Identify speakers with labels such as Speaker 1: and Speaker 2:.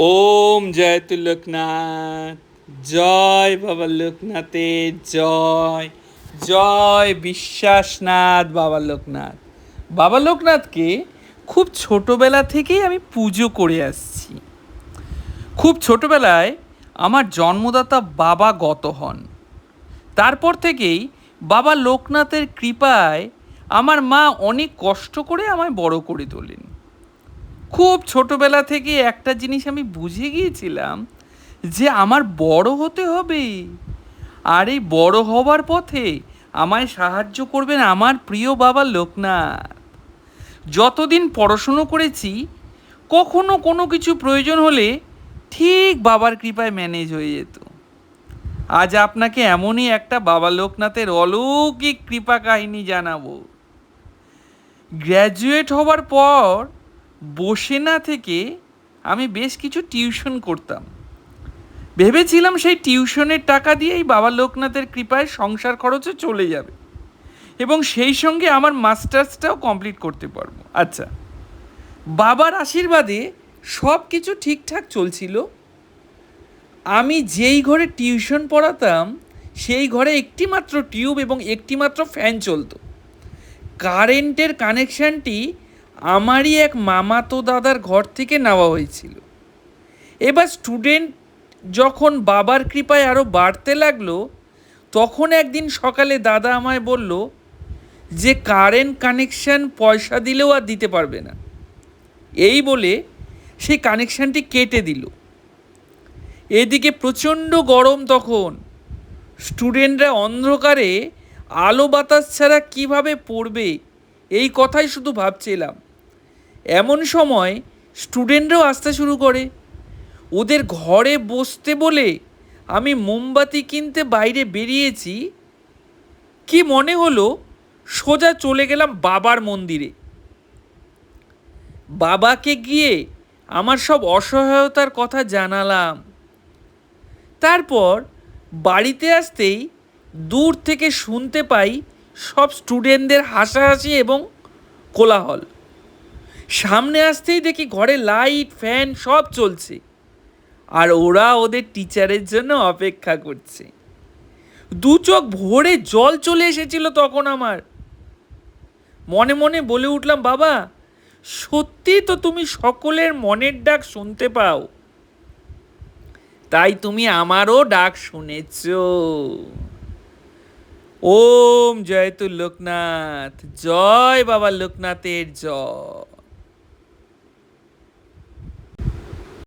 Speaker 1: ওম জয়তু লোকনাথ জয় বাবা লোকনাথের জয় জয় বিশ্বাসনাথ বাবা লোকনাথ। বাবা লোকনাথকে খুব ছোটোবেলা থেকেই আমি পুজো করে আসছি। খুব ছোটোবেলায় আমার জন্মদাতা বাবা গত হন। তারপর থেকেই বাবা লোকনাথের কৃপায় আমার মা অনেক কষ্ট করে আমায় বড় করে তোলেন। খুব ছোটবেলা থেকে একটা জিনিস আমি বুঝে গিয়েছিলাম যে আমার বড় হতে হবে। আর এই বড় হওয়ার পথে আমায় সাহায্য করবেন আমার প্রিয় বাবা লোকনাথ। যতদিন পড়াশুনো করেছি, কখনো কোনো কিছু প্রয়োজন হলে ঠিক বাবার কৃপায় ম্যানেজ হয়ে যেত। আজ আপনাকে এমনই একটা বাবা লোকনাথের অলৌকিক কৃপা কাহিনী জানাব। গ্র্যাজুয়েট হওয়ার পর বসে না থেকে আমি বেশ কিছু টিউশন করতাম। ভেবেছিলাম সেই টিউশনের টাকা দিয়েই বাবা লোকনাথের কৃপায় সংসার খরচে চলে যাবে এবং সেই সঙ্গে আমার মাস্টার্সটাও কমপ্লিট করতে পারব। আচ্ছা বাবার আশীর্বাদে সব কিছু ঠিকঠাক চলছিল। আমি যেই ঘরে টিউশন পড়াতাম, সেই ঘরে একটি মাত্র টিউব এবং একটি মাত্র ফ্যান চলতো। কারেন্টের কানেকশানটি আমারই এক মামাতো দাদার ঘর থেকে নেওয়া হয়েছিল। এবার স্টুডেন্ট যখন বাবার কৃপায় আরও বাড়তে লাগল, তখন একদিন সকালে দাদা আমায় বলল যে কারেন্ট কানেকশান পয়সা দিলেও আর দিতে পারবে না। এই বলে সেই কানেকশানটি কেটে দিল। এদিকে প্রচণ্ড গরম তখন। স্টুডেন্টরা অন্ধকারে আলো বাতাস ছাড়া কীভাবে পড়বে, এই কথাই শুধু ভাবছিলাম। এমন সময় স্টুডেন্টরাও আসতে শুরু করে। ওদের ঘরে বসতে বলে আমি মোমবাতি কিনতে বাইরে বেরিয়েছি। কি মনে হলো? সোজা চলে গেলাম বাবার মন্দিরে। বাবাকে গিয়ে আমার সব অসহায়তার কথা জানালাম। তারপর বাড়িতে আসতেই দূর থেকে শুনতে পাই সব স্টুডেন্টদের হাসাহাসি এবং কোলাহল। সামনে আসতেই দেখি ঘরে লাইট, ফ্যান সব চলছে। আর ওরা ওদের টিচারের জন্য অপেক্ষা করছে। দু চোখ ভরে জল চলে এসেছিল তখন আমার। মনে মনে বলে উঠলাম, বাবা সত্যি তো তুমি সকলের মনের ডাক শুনতে পাও। তাই তুমি আমারও ডাক শুনেছ। ওম জয়তু লোকনাথ, জয় বাবা লোকনাথের জয়।